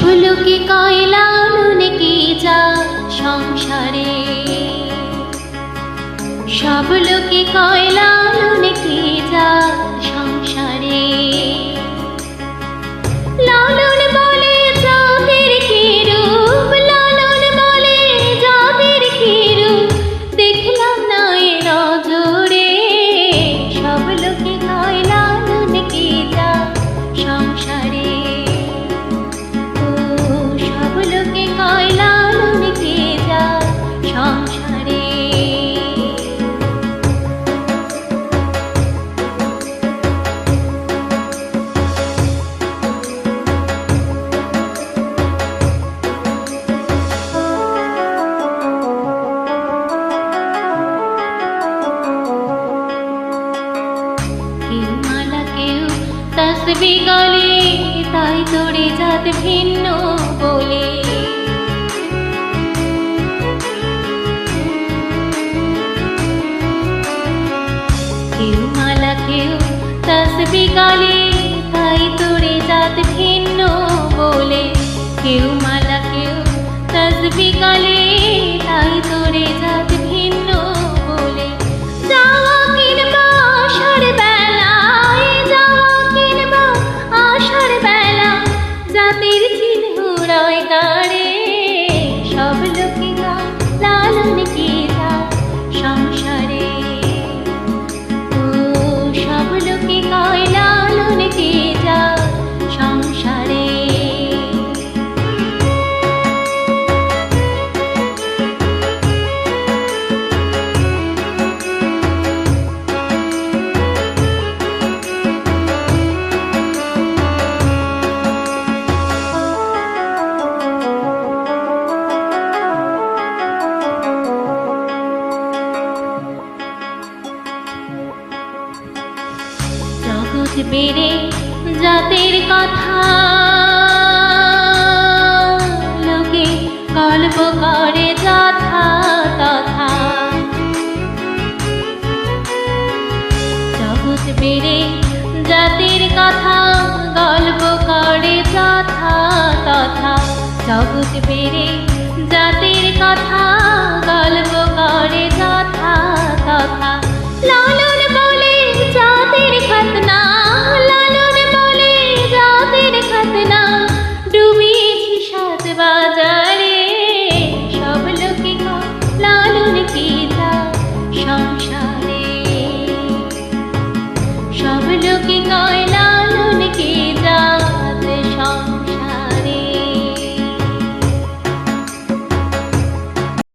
সবলোকে কয়লা কে যা সংসারে? সবলোকে কয়লা কে যা সংসারে? লালন বলে যাদের কি দেখলাম না এ নজরে। তসবি গলে তাই তোরে জাত ভিন্ন বলে। কেউ মালা, কেউ তসবি গলে তাই তোরে জাত ভিন্ন বলে। কেউ মালা, কেউ তসবি গলে তাই তোরে বেড়ে জাতের কথা। লোকে গল্প করে যথা তথা। জগৎ বেড়ে জাতির কথা, গল্প করে যথা তথা। জগৎ বেড়ে জাতির কথা, গল্প করে যথা তথা।